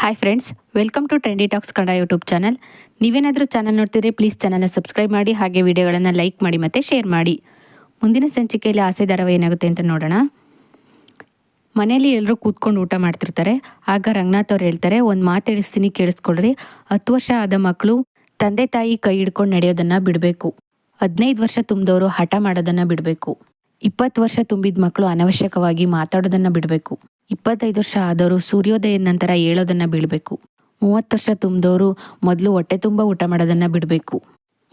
Hi friends welcome to trendy talks Kannada YouTube channel ನೀವೇನಾದರೂ channel ನೋಡ್ತೀರಿ please ಚಾನಲ್ನ subscribe ಮಾಡಿ, ಹಾಗೆ ವಿಡಿಯೋಗಳನ್ನು ಲೈಕ್ ಮಾಡಿ ಮತ್ತು ಶೇರ್ ಮಾಡಿ. ಮುಂದಿನ ಸಂಚಿಕೆಯಲ್ಲಿ ಆಸೆ ಧಾರಾವಾಹಿ ಏನಾಗುತ್ತೆ ಅಂತ ನೋಡೋಣ. ಮನೆಯಲ್ಲಿ ಎಲ್ಲರೂ ಕೂತ್ಕೊಂಡು ಊಟ ಮಾಡ್ತಿರ್ತಾರೆ. ಆಗ ರಂಗನಾಥ್ ಅವ್ರು ಹೇಳ್ತಾರೆ, ಒಂದು ಮಾತು ಹೇಳಿಸ್ತೀನಿ, ಕೇಳಿಸ್ಕೊಳ್ರಿ. ಹತ್ತು ವರ್ಷ ಆದ ಮಕ್ಕಳು ತಂದೆ ತಾಯಿ ಕೈ ಹಿಡ್ಕೊಂಡು ನಡೆಯೋದನ್ನು ಬಿಡಬೇಕು. ಹದಿನೈದು ವರ್ಷ ತುಂಬಿದವರು ಹಠ ಮಾಡೋದನ್ನು ಬಿಡಬೇಕು. ಇಪ್ಪತ್ತು ವರ್ಷ ತುಂಬಿದ ಮಕ್ಕಳು ಅನವಶ್ಯಕವಾಗಿ ಮಾತಾಡೋದನ್ನು ಬಿಡಬೇಕು. ಇಪ್ಪತ್ತೈದು ವರ್ಷ ಆದವರು ಸೂರ್ಯೋದಯದ ನಂತರ ಏಳೋದನ್ನ ಬಿಡಬೇಕು ಮೂವತ್ತು ವರ್ಷ ತುಂಬಿದವರು ಮೊದಲು ಹೊಟ್ಟೆ ತುಂಬ ಊಟ ಮಾಡೋದನ್ನ ಬಿಡಬೇಕು.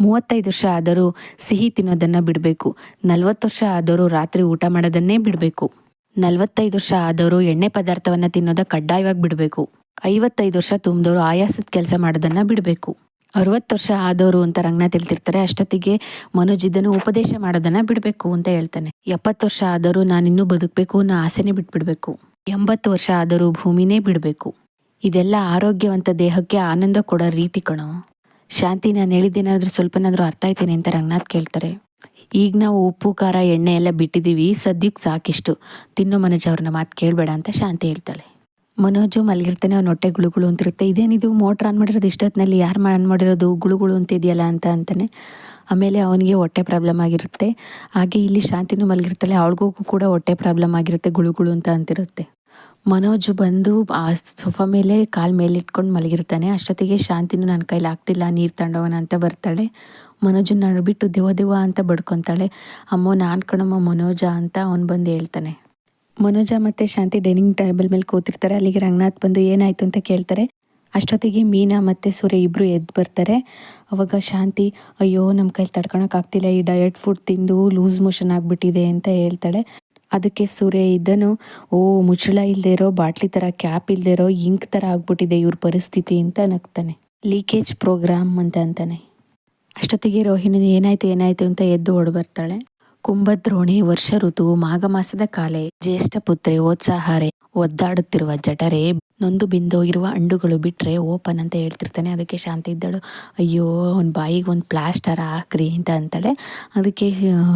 ಮೂವತ್ತೈದು ವರ್ಷ ಆದರೂ ಸಿಹಿ ತಿನ್ನೋದನ್ನ ಬಿಡಬೇಕು. ನಲ್ವತ್ತು ವರ್ಷ ಆದವರು ರಾತ್ರಿ ಊಟ ಮಾಡೋದನ್ನೇ ಬಿಡಬೇಕು. ನಲವತ್ತೈದು ವರ್ಷ ಆದವರು ಎಣ್ಣೆ ಪದಾರ್ಥವನ್ನ ತಿನ್ನೋದ ಕಡ್ಡಾಯವಾಗಿ ಬಿಡಬೇಕು. ಐವತ್ತೈದು ವರ್ಷ ತುಂಬಿದವರು ಆಯಾಸದ ಕೆಲಸ ಮಾಡೋದನ್ನ ಬಿಡಬೇಕು. ಅರವತ್ತು ವರ್ಷ ಆದವರು ಅಂತ ರಂಗನ ತಿಳ್ತಿರ್ತಾರೆ ಅಷ್ಟೊತ್ತಿಗೆ ಮನೋಜ್ ಇದನ್ನು ಉಪದೇಶ ಮಾಡೋದನ್ನ ಬಿಡಬೇಕು ಅಂತ ಹೇಳ್ತಾನೆ. ಎಪ್ಪತ್ತು ವರ್ಷ ಆದರೂ ನಾನಿನ್ನೂ ಬದುಕಬೇಕು ಅನ್ನೋ ಆಸೆನೇ ಬಿಟ್ಬಿಡ್ಬೇಕು. ಎಂಬತ್ತು ವರ್ಷ ಆದರೂ ಭೂಮಿನೇ ಬಿಡಬೇಕು. ಇದೆಲ್ಲ ಆರೋಗ್ಯವಂತ ದೇಹಕ್ಕೆ ಆನಂದ ಕೊಡೋ ರೀತಿ ಕಣೋ. ಶಾಂತಿ ನಾನು ಹೇಳಿದ್ದೇನಾದರೂ ಸ್ವಲ್ಪನಾದರೂ ಅರ್ಥ ಆಯ್ತೇನೆ ಅಂತ ರಂಗನಾಥ್ ಕೇಳ್ತಾರೆ. ಈಗ ನಾವು ಉಪ್ಪು, ಖಾರ, ಎಣ್ಣೆ ಎಲ್ಲ ಬಿಟ್ಟಿದ್ದೀವಿ, ಸದ್ಯಕ್ಕೆ ಸಾಕಿಷ್ಟು. ತಿನ್ನೋ ಮನೋಜ್ ಅವ್ರನ್ನ ಮಾತು ಕೇಳಬೇಡ ಅಂತ ಶಾಂತಿ ಹೇಳ್ತಾಳೆ. ಮನೋಜು ಮಲಗಿರ್ತಾನೆ ಅವ್ನ ಹೊಟ್ಟೆ ಗುಳುಗುಳು ಅಂತಿರುತ್ತೆ. ಇದೇನಿದು, ಮೋಟ್ರ್ ಆನ್ ಮಾಡಿರೋದು ಇಷ್ಟೊತ್ತಿನಲ್ಲಿ ಯಾರು ಆನ್ ಮಾಡಿರೋದು, ಗುಳುಗುಳು ಅಂತಿದೆಯಲ್ಲ ಅಂತ ಅಂತಾನೆ. ಆಮೇಲೆ ಅವನಿಗೆ ಹೊಟ್ಟೆ ಪ್ರಾಬ್ಲಮ್ ಆಗಿರುತ್ತೆ. ಹಾಗೆ ಇಲ್ಲಿ ಶಾಂತಿನೂ ಮಲಗಿರ್ತಾಳೆ, ಅವಳಿಗೂ ಕೂಡ ಹೊಟ್ಟೆ ಪ್ರಾಬ್ಲಮ್ ಆಗಿರುತ್ತೆ, ಗುಳುಗುಳು ಅಂತ ಅಂತಿರುತ್ತೆ. ಮನೋಜ್ ಬಂದು ಆ ಸೋಫಾ ಮೇಲೆ ಕಾಲು ಮೇಲೆ ಇಟ್ಕೊಂಡು ಮಲಗಿರ್ತಾನೆ. ಅಷ್ಟೊತ್ತಿಗೆ ಶಾಂತಿನೂ ನನ್ನ ಕೈಲಿ ಆಗ್ತಿಲ್ಲ, ನೀರು ತಂಡವನ ಅಂತ ಬರ್ತಾಳೆ. ಮನೋಜನ್ನ ಬಿಟ್ಟು ದೇವ ದೇವ ಅಂತ ಬಡ್ಕೊತಾಳೆ. ಅಮ್ಮೋ, ನಾನು ಕಣಮ್ಮ, ಮನೋಜ ಅಂತ ಅವನು ಬಂದು ಹೇಳ್ತಾನೆ. ಮನೋಜ ಮತ್ತು ಶಾಂತಿ ಡೈನಿಂಗ್ ಟೇಬಲ್ ಮೇಲೆ ಕೂತಿರ್ತಾರೆ. ಅಲ್ಲಿಗೆ ರಂಗನಾಥ್ ಬಂದು, ಏನಾಯಿತು ಅಂತ ಕೇಳ್ತಾರೆ. ಅಷ್ಟೊತ್ತಿಗೆ ಮೀನಾ ಮತ್ತು ಸೂರ್ಯ ಇಬ್ಬರು ಎದ್ದು ಬರ್ತಾರೆ. ಅವಾಗ ಶಾಂತಿ, ಅಯ್ಯೋ ನಮ್ಮ ಕೈಲಿ ತಡ್ಕೊಳಕ್ಕಾಗ್ತಿಲ್ಲ ಈ ಡಯಟ್ ಫುಡ್ ತಿಂದು ಲೂಸ್ ಮೋಷನ್ ಆಗಿಬಿಟ್ಟಿದೆ ಅಂತ ಹೇಳ್ತಾಳೆ. ಅದಕ್ಕೆ ಸೂರ್ಯ ಇದ್ದನು, ಓ, ಮುಚ್ಚಳ ಇಲ್ಲದೆ ಇರೋ ಬಾಟ್ಲಿ ಥರ ಕ್ಯಾಪ್ ಇಲ್ಲದೆ ಇರೋ ಇಂಕ್ ಥರ ಆಗ್ಬಿಟ್ಟಿದೆ ಇವ್ರ ಪರಿಸ್ಥಿತಿ ಅಂತ ನಗ್ತಾನೆ. ಲೀಕೇಜ್ ಪ್ರೋಗ್ರಾಮ್ ಅಂತ ಅಂತಾನೆ. ಅಷ್ಟೊತ್ತಿಗೆ ರೋಹಿಣಿ, ಏನಾಯ್ತು ಏನಾಯ್ತು ಅಂತ ಎದ್ದು ಹೊಡ್ಬರ್ತಾಳೆ ಕುಂಭದ್ರೋಣಿ ವರ್ಷ ಋತು, ಮಾಘ ಮಾಸದ ಕಾಲೆ, ಜ್ಯೇಷ್ಠ ಪುತ್ರಿ, ಓತ್ಸಾಹಾರೆ, ಒದ್ದಾಡುತ್ತಿರುವ ಜಠರೆ ನೊಂದು ಬಿಂದೋಗಿರುವ ಹಣ್ಣುಗಳು ಬಿಟ್ಟರೆ ಓಪನ್ ಅಂತ ಹೇಳ್ತಿರ್ತಾನೆ. ಅದಕ್ಕೆ ಶಾಂತಿ ಇದ್ದಳು. ಅಯ್ಯೋ, ಅವ್ನ ಬಾಯಿಗೆ ಒಂದು ಪ್ಲಾಸ್ಟರ್ ಹಾಕ್ರಿ ಅಂತ ಅಂತಾಳೆ. ಅದಕ್ಕೆ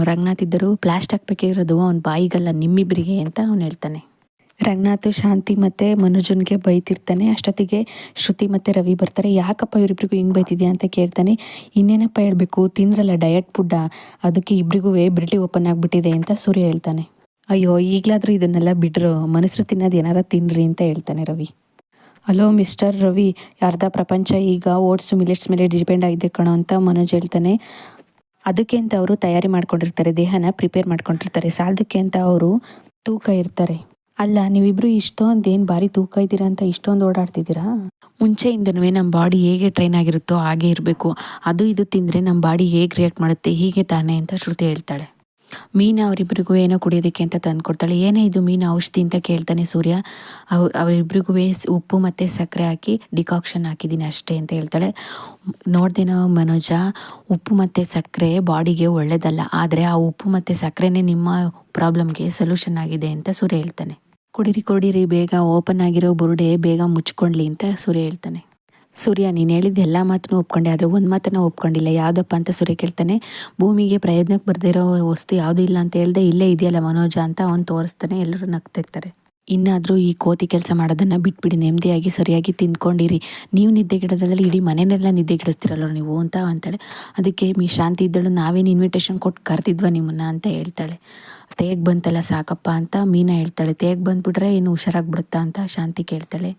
ರಂಗನಾಥ್ ಇದ್ದರು. ಪ್ಲಾಸ್ಟ್ ಹಾಕ್ಬೇಕಿರೋದು ಅವ್ನ ಬಾಯಿಗಲ್ಲ ನಿಮ್ಮಿಬ್ಬರಿಗೆ ಅಂತ ಅವ್ನು ಹೇಳ್ತಾನೆ. ರಂಗನಾಥ್, ಶಾಂತಿ ಮತ್ತು ಮನೋಜನ್ಗೆ ಬೈತಿರ್ತಾನೆ. ಅಷ್ಟೊತ್ತಿಗೆ ಶ್ರುತಿ ಮತ್ತು ರವಿ ಬರ್ತಾರೆ. ಯಾಕಪ್ಪ ಇವರಿಬ್ರಿಗೂ ಹಿಂಗೆ ಬೈತಿದ್ಯಾ ಅಂತ ಕೇಳ್ತಾನೆ. ಇನ್ನೇನಪ್ಪ ಹೇಳಬೇಕು? ತಿಂದ್ರಲ್ಲ ಡಯಟ್ ಫುಡ್ಡ? ಅದಕ್ಕೆ ಇಬ್ಬರಿಗೂ ಬ್ರಿಟಿ ಓಪನ್ ಆಗಿಬಿಟ್ಟಿದೆ ಅಂತ ಸೂರ್ಯ ಹೇಳ್ತಾನೆ. ಅಯ್ಯೋ, ಈಗಲಾದರೂ ಇದನ್ನೆಲ್ಲ ಬಿಡ್ರು. ಮನಸ್ಸು ತಿನ್ನೋದು ಏನಾರ ತಿನ್ನಿರಿ ಅಂತ ಹೇಳ್ತಾನೆ ರವಿ. ಅಲೋ, ಮಿಸ್ಟರ್ ರವಿ ಅರ್ಧ ಪ್ರಪಂಚ ಈಗ ಓಟ್ಸ್ ಮಿಲೆಟ್ಸ್ ಮೇಲೆ ಡಿಪೆಂಡ್ ಆಗಿದೆ ಕಣೋ ಅಂತ ಮನೋಜ್ ಹೇಳ್ತಾನೆ. ಅದಕ್ಕೆ ಅಂತ ಅವರು ತಯಾರಿ ಮಾಡ್ಕೊಂಡಿರ್ತಾರೆ, ದೇಹನ ಪ್ರಿಪೇರ್ ಮಾಡ್ಕೊಂಡಿರ್ತಾರೆ. ಸಾಲದಕ್ಕೆ ಅಂತ ಅವರು ತೂಕ ಇರ್ತಾರೆ. ಅಲ್ಲ, ನೀವಿಬ್ರು ಇಷ್ಟೊಂದು ಏನು ಭಾರಿ ತೂಕ ಇದ್ದೀರಾ ಅಂತ ಇಷ್ಟೊಂದು ಓಡಾಡ್ತಿದ್ದೀರಾ? ಮುಂಚೆಯಿಂದನೂ ನಮ್ಮ ಬಾಡಿ ಹೇಗೆ ಟ್ರೈನ್ ಆಗಿರುತ್ತೋ ಹಾಗೆ ಇರಬೇಕು. ಅದು ಇದು ತಿಂದರೆ ನಮ್ಮ ಬಾಡಿ ಹೇಗೆ ರಿಯಾಕ್ಟ್ ಮಾಡುತ್ತೆ, ಹೀಗೆ ತಾನೇ ಅಂತ ಶ್ರುತಿ ಹೇಳ್ತಾಳೆ. ಮೀನು ಅವರಿಬ್ಬರಿಗೂ ಏನೋ ಕುಡಿಯೋದಕ್ಕೆ ಅಂತ ತಂದು ಕೊಡ್ತಾಳೆ. ಏನೇ ಇದು ಮೀನು ಔಷಧಿ ಅಂತ ಕೇಳ್ತಾನೆ ಸೂರ್ಯ. ಅವ್ ಅವರಿಬ್ಬರಿಗೂ ಉಪ್ಪು ಮತ್ತು ಸಕ್ಕರೆ ಹಾಕಿ ಡಿಕಾಕ್ಷನ್ ಹಾಕಿದ್ದೀನಿ ಅಷ್ಟೇ ಅಂತ ಹೇಳ್ತಾಳೆ. ನೋಡ್ದೇನೋ ಮನೋಜ, ಉಪ್ಪು ಮತ್ತು ಸಕ್ಕರೆ ಬಾಡಿಗೆ ಒಳ್ಳೇದಲ್ಲ, ಆದರೆ ಆ ಉಪ್ಪು ಮತ್ತು ಸಕ್ಕರೆನೇ ನಿಮ್ಮ ಪ್ರಾಬ್ಲಮ್ಗೆ ಸೊಲ್ಯೂಷನ್ ಆಗಿದೆ ಅಂತ ಸೂರ್ಯ ಹೇಳ್ತಾನೆ. ಕುಡಿರಿ ಕುಡಿರಿ, ಬೇಗ ಓಪನ್ ಆಗಿರೋ ಬುರುಡೆ, ಬೇಗ ಮುಚ್ಕೊಂಡ್ಲಿ ಅಂತ ಸೂರ್ಯ ಹೇಳ್ತಾನೆ. ಸೂರ್ಯ, ನೀನು ಹೇಳಿದ ಎಲ್ಲ ಮಾತನ್ನು ಒಪ್ಕೊಂಡೆ, ಆದರೆ ಒಂದು ಮಾತನ್ನು ಒಪ್ಕೊಂಡಿಲ್ಲ. ಯಾವುದಪ್ಪ ಅಂತ ಸೂರ್ಯ ಕೇಳ್ತಾನೆ, ಭೂಮಿಗೆ ಪ್ರಯತ್ನಕ್ಕೆ ಬರ್ದಿರೋ ವಸ್ತು ಯಾವುದೂ ಇಲ್ಲ ಅಂತ ಹೇಳ್ದೆ, ಇಲ್ಲೇ ಇದೆಯಲ್ಲ ಮನೋಜ ಅಂತ ಅವನು ತೋರಿಸ್ತಾನೆ, ಎಲ್ಲರೂ ನಗ್ತಿರ್ತಾರೆ ಇನ್ನಾದರೂ ಈ ಕೋತಿ ಕೆಲಸ ಮಾಡೋದನ್ನು ಬಿಟ್ಬಿಡಿ ನೆಮ್ಮದಿಯಾಗಿ ಸರಿಯಾಗಿ ತಿಂದ್ಕೊಂಡಿರಿ. ನೀವು ನಿದ್ದೆಗಿಡೋದ್ರಲ್ಲಿ ಇಡೀ ಮನೆಯನ್ನೆಲ್ಲ ನಿದ್ದೆಗಿಡಿಸ್ತಿರಲ್ಲ ನೀವು ಅಂತ ಅಂತಾಳೆ. ಅದಕ್ಕೆ ಮೀ ಶಾಂತಿ ಇದ್ದಳು, ನಾವೇನು ಇನ್ವಿಟೇಷನ್ ಕೊಟ್ಟು ಕರೆದಿದ್ವ ನಿಮ್ಮನ್ನು ಅಂತ ಹೇಳ್ತಾಳೆ. ತೇಗ್ ಬಂತಲ್ಲ ಸಾಕಪ್ಪ ಅಂತ ಮೀನಾ ಹೇಳ್ತಾಳೆ. ತೇಗ್ ಬಂದ್ಬಿಟ್ರೆ ಏನು ಹುಷಾರಾಗ್ಬಿಡುತ್ತಾ ಅಂತ ಶಾಂತಿ ಕೇಳ್ತಾಳೆ.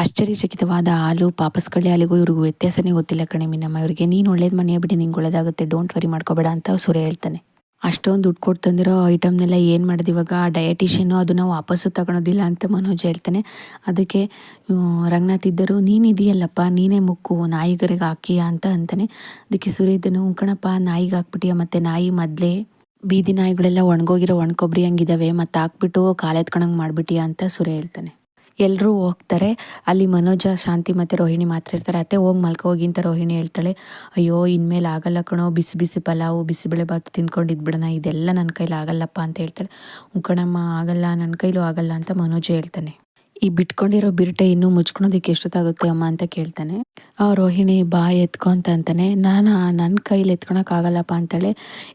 ಆಶ್ಚರ್ಯಚಕಿತವಾದ ಹಾಲು ಪಾಪಸ್ಕಳ್ಳಿ ಹಾಲಿಗೂ ಇವ್ರಿಗೂ ವ್ಯತ್ಯಾಸನೇ ಗೊತ್ತಿಲ್ಲ ಕಣೆ ಮೀನಮ್ಮ. ಇವರಿಗೆ ನೀನು ಒಳ್ಳೇದು ಮನೆಯ ಬಿಡಿ, ನಿಂಗೆ ಒಳ್ಳೇದಾಗುತ್ತೆ ಡೋಂಟ್ ವರಿ ಮಾಡ್ಕೋಬೇಡ ಅಂತ ಸುರೇ ಹೇಳ್ತಾನೆ. ಅಷ್ಟೊಂದು ದುಡ್ಡು ಕೊಟ್ಟು ತಂದಿರೋ ಐಟಮ್ನೆಲ್ಲ ಏನು ಮಾಡಿದೆ ಇವಾಗ? ಡಯಟಿಷಿಯನ್ನು ಅದನ್ನು ವಾಪಸ್ಸು ತಗೊಳೋದಿಲ್ಲ ಅಂತ ಮನೋಜ್ ಹೇಳ್ತಾನೆ. ಅದಕ್ಕೆ ರಂಗನಾಥ್ ಇದ್ದರು, ನೀನು ಇದೆಯಲ್ಲಪ್ಪ, ನೀನೇ ಮುಕ್ಕು, ನಾಯಿಗರಿಗೆ ಹಾಕಿ ಅಂತ ಅಂತಾನೆ. ಅದಕ್ಕೆ ಸುರೇ ಇದ್ದನು, ಕಣಪ್ಪ, ನಾಯಿಗೆ ಹಾಕ್ಬಿಟ್ಟಿಯ ಮತ್ತು ನಾಯಿ ಮೊದಲೇ? ಬೀದಿ ನಾಯಿಗಳೆಲ್ಲ ಒಣಗೋಗಿರೋ ಒಣಕೊಬ್ಬರಿ ಹಂಗಿದ್ದಾವೆ ಮತ್ತು ಹಾಕ್ಬಿಟ್ಟು ಕಾಲೆತ್ಕೊಂಡಂಗೆ ಮಾಡಿಬಿಟ್ಟಿಯ ಅಂತ ಸುರೇ ಹೇಳ್ತಾನೆ. ಎಲ್ಲರೂ ಹೋಗ್ತಾರೆ. ಅಲ್ಲಿ ಮನೋಜ, ಶಾಂತಿ ಮತ್ತು ರೋಹಿಣಿ ಮಾತ್ರ ಇರ್ತಾರೆ. ಅತ್ತೆ ಹೋಗಿ ಮಲ್ಕೋಗಿ ಅಂತ ರೋಹಿಣಿ ಹೇಳ್ತಾಳೆ, ಅಯ್ಯೋ, ಇನ್ಮೇಲೆ ಆಗಲ್ಲ ಕಣೋ, ಬಿಸಿ ಬಿಸಿ ಪಲಾವು ಬಿಸಿಬೇಳೆಬಾತು ತಿಂದ್ಕೊಂಡು ಇದ್ಬಿಡೋಣ ಇದೆಲ್ಲ ನನ್ನ ಕೈಲಿ ಆಗಲ್ಲಪ್ಪ ಅಂತ ಹೇಳ್ತಾಳೆ. ಕಣಮ್ಮ, ಆಗಲ್ಲ ನನ್ನ ಕೈಲೂ ಆಗಲ್ಲ ಅಂತ ಮನೋಜ ಹೇಳ್ತಾನೆ. ಈ ಬಿಟ್ಕೊಂಡಿರೋ ಬಿರ್ಟೆ ಇನ್ನೂ ಮುಚ್ಕೊಳೋದಕ್ಕೆ ಎಷ್ಟೊತ್ತಾಗುತ್ತೆ ಅಮ್ಮ ಅಂತ ಕೇಳ್ತಾನೆ. ಆ ರೋಹಿಣಿ ಬಾ ಎತ್ಕೊ ಅಂತ ಅಂತಾನೆ, ನಾನು ನನ್ನ ಕೈಲಿ ಆಗಲ್ಲಪ್ಪ ಅಂತಾಳೆ.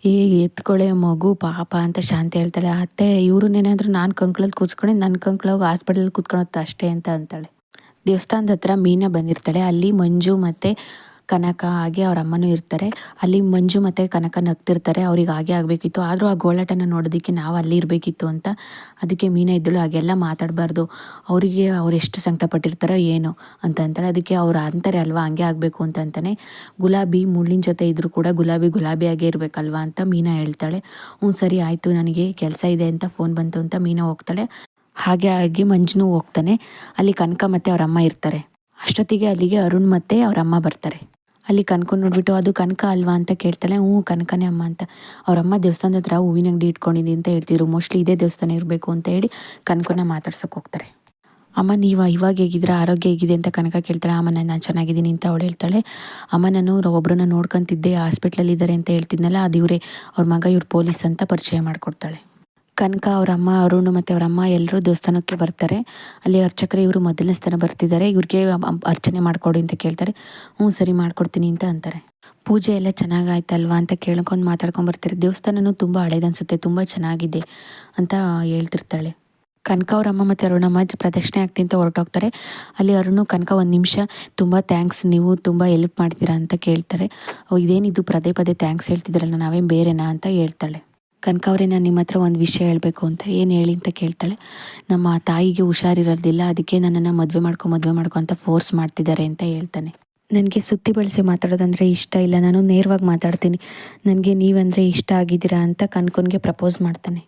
ಈ ಎತ್ಕೊಳ್ಳೆ ಮಗು, ಪಾಪ ಅಂತ ಶಾಂತಿ ಹೇಳ್ತಾಳೆ. ಅತ್ತೆ ಇವ್ರನ್ನೇನಾದರೂ ನಾನು ಕಂಕ್ಳಲ್ಲಿ ಕೂತ್ಕೊಂಡು ನನ್ನ ಕಂಕ್ಳೋಗಿ ಹಾಸ್ಪಿಟಲ್ ಕೂತ್ಕೊಳತ್ತ ಅಷ್ಟೇ ಅಂತ ಅಂತಾಳೆ. ದೇವಸ್ಥಾನದ ಹತ್ರ ಮೀನಾ ಬಂದಿರ್ತಾಳೆ. ಅಲ್ಲಿ ಮಂಜು ಮತ್ತು ಕನಕ ಹಾಗೆ ಅವ್ರ ಅಮ್ಮನೂ ಇರ್ತಾರೆ. ಅಲ್ಲಿ ಮಂಜು ಮತ್ತು ಕನಕ ನಗ್ತಿರ್ತಾರೆ ಅವ್ರಿಗೆ ಹಾಗೆ ಆಗಬೇಕಿತ್ತು. ಆದರೂ ಆ ಗೋಳಾಟನ ನೋಡೋದಕ್ಕೆ ನಾವು ಅಲ್ಲಿ ಇರಬೇಕಿತ್ತು ಅಂತ ಅದಕ್ಕೆ ಮೀನಾ ಇದ್ದಳು. ಹಾಗೆಲ್ಲ ಮಾತಾಡಬಾರ್ದು. ಅವರಿಗೆ ಅವ್ರು ಎಷ್ಟು ಸಂಕಟ ಪಟ್ಟಿರ್ತಾರೋ ಏನು ಅಂತ ಅಂತಾಳೆ. ಅದಕ್ಕೆ ಅವ್ರು ಅಂತಾರೆ ಅಲ್ವಾ, ಹಂಗೆ ಆಗಬೇಕು ಅಂತ ಅಂತಾನೆ. ಗುಲಾಬಿ ಮುಳ್ಳಿನ ಜೊತೆ ಇದ್ದರೂ ಕೂಡ ಗುಲಾಬಿ ಗುಲಾಬಿಯಾಗೇ ಇರಬೇಕಲ್ವಾ ಅಂತ ಮೀನಾ ಹೇಳ್ತಾಳೆ. ಹ್ಞೂ, ಸರಿ ಆಯಿತು, ನನಗೆ ಕೆಲಸ ಇದೆ ಅಂತ ಫೋನ್ ಬಂತು ಅಂತ ಮೀನಾ ಹೋಗ್ತಾಳೆ. ಹಾಗೆ ಆಗಿ ಮಂಜುನು ಹೋಗ್ತಾನೆ. ಅಲ್ಲಿ ಕನಕ ಮತ್ತು ಅವ್ರ ಅಮ್ಮ ಇರ್ತಾರೆ. ಅಷ್ಟೊತ್ತಿಗೆ ಅಲ್ಲಿಗೆ ಅರುಣ್ ಮತ್ತೆ ಅವರಮ್ಮ ಬರ್ತಾರೆ. ಅಲ್ಲಿ ಕನಕ ನೋಡ್ಬಿಟ್ಟು ಅದು ಕನಕ ಅಲ್ವಾ ಅಂತ ಕೇಳ್ತಾಳೆ. ಹ್ಞೂ, ಕನಕನೇ ಅಮ್ಮ ಅಂತ. ಅವರಮ್ಮ ದೇವಸ್ಥಾನದ ಹತ್ರ ಹೂವಿನ ಅಂಗಡಿ ಇಟ್ಕೊಂಡಿದ್ದೀನಿ ಅಂತ ಹೇಳ್ತಿದ್ರು. ಮೋಸ್ಟ್ಲಿ ಇದೇ ದೇವಸ್ಥಾನ ಇರಬೇಕು ಅಂತ ಹೇಳಿ ಕನಕನ ಮಾತಾಡ್ಸೋಕೆ ಹೋಗ್ತಾರೆ. ಅಮ್ಮ, ನೀವು ಇವಾಗ ಹೇಗಿದ್ರೆ ಆರೋಗ್ಯ ಹೇಗಿದೆ ಅಂತ ಕನಕ ಕೇಳ್ತಾಳೆ. ಅಮ್ಮ, ನಾನು ಚೆನ್ನಾಗಿದ್ದೀನಿ ಅಂತ ಅವಳು ಹೇಳ್ತಾಳೆ. ಅಮ್ಮ, ನಾನು ಒಬ್ಬರನ್ನ ನೋಡ್ಕೊಂತಿದ್ದೆ, ಹಾಸ್ಪಿಟ್ಲಲ್ಲಿ ಇದ್ದಾರೆ ಅಂತ ಹೇಳ್ತಿದ್ನಲ್ಲ ಅದು ಇವರೇ ಅವ್ರ ಮಗ ಇವ್ರು ಪೊಲೀಸ್ ಅಂತ ಪರಿಚಯ ಮಾಡಿಕೊಡ್ತಾಳೆ. ಕನಕ ಅವ್ರ ಅಮ್ಮ ಅರುಣ್ ಮತ್ತು ಅವರಮ್ಮ ಎಲ್ಲರೂ ದೇವಸ್ಥಾನಕ್ಕೆ ಬರ್ತಾರೆ. ಅಲ್ಲಿ ಅರ್ಚಕರೇ ಇವರು ಮೊದಲನೇ ಸ್ಥಾನ ಬರ್ತಿದ್ದಾರೆ. ಇವ್ರಿಗೆ ಅರ್ಚನೆ ಮಾಡಿಕೊಡಿ ಅಂತ ಕೇಳ್ತಾರೆ. ಹ್ಞೂ ಸರಿ ಮಾಡ್ಕೊಡ್ತೀನಿ ಅಂತ ಅಂತಾರೆ. ಪೂಜೆ ಎಲ್ಲ ಚೆನ್ನಾಗಾಯ್ತಲ್ವಾ ಅಂತ ಕೇಳ್ಕೊಂಡು ಮಾತಾಡ್ಕೊಂಡು ಬರ್ತಾರೆ. ದೇವಸ್ಥಾನನೂ ತುಂಬ ಹಳೇದನ್ಸುತ್ತೆ ತುಂಬ ಚೆನ್ನಾಗಿದೆ ಅಂತ ಹೇಳ್ತಿರ್ತಾಳೆ. ಕನಕ ಅವರಮ್ಮ ಮತ್ತು ಅರುಣಮ್ಮ ಪ್ರದಕ್ಷಿಣೆ ಆಗ್ತೀನಿ ಅಂತ ಹೊರಟೋಗ್ತಾರೆ. ಅಲ್ಲಿ ಅರುಣು, ಕನಕ ಒಂದು ನಿಮಿಷ, ತುಂಬ ಥ್ಯಾಂಕ್ಸ್ ನೀವು ತುಂಬ ಹೆಲ್ಪ್ ಮಾಡ್ತೀರಾ? ಅಂತ ಕೇಳ್ತಾರೆ. ಇದೇನಿದು? ಪದೇ ಪದೇ ಥ್ಯಾಂಕ್ಸ್ ಹೇಳ್ತಿದ್ರಲ್ಲ, ನಾವೇನು ಬೇರೆನಾ ಅಂತ ಹೇಳ್ತಾಳೆ. ಕನಕ ಅವರೇ ನಾನು ನಿಮ್ಮ ಹತ್ರ ಒಂದು ವಿಷಯ ಹೇಳಬೇಕು ಅಂತ ಏನು ಹೇಳಿ ಅಂತ ಕೇಳ್ತಾಳೆ. ನಮ್ಮ ತಾಯಿಗೆ ಹುಷಾರಿರೋದಿಲ್ಲ, ಅದಕ್ಕೆ ನನ್ನನ್ನು ಮದುವೆ ಮಾಡ್ಕೊ ಮದುವೆ ಮಾಡ್ಕೊ ಅಂತ ಫೋರ್ಸ್ ಮಾಡ್ತಿದ್ದಾರೆ ಅಂತ ಹೇಳ್ತಾನೆ. ನನಗೆ ಸುತ್ತಿ ಬಳಸಿ ಮಾತಾಡೋದಂದರೆ ಇಷ್ಟ ಇಲ್ಲ, ನಾನು ನೇರವಾಗಿ ಮಾತಾಡ್ತೀನಿ. ನನಗೆ ನೀವಂದರೆ ಇಷ್ಟ ಆಗಿದ್ದೀರಾ ಅಂತ ಕನ್ಕೊನ್ಗೆ ಪ್ರಪೋಸ್ ಮಾಡ್ತಾನೆ.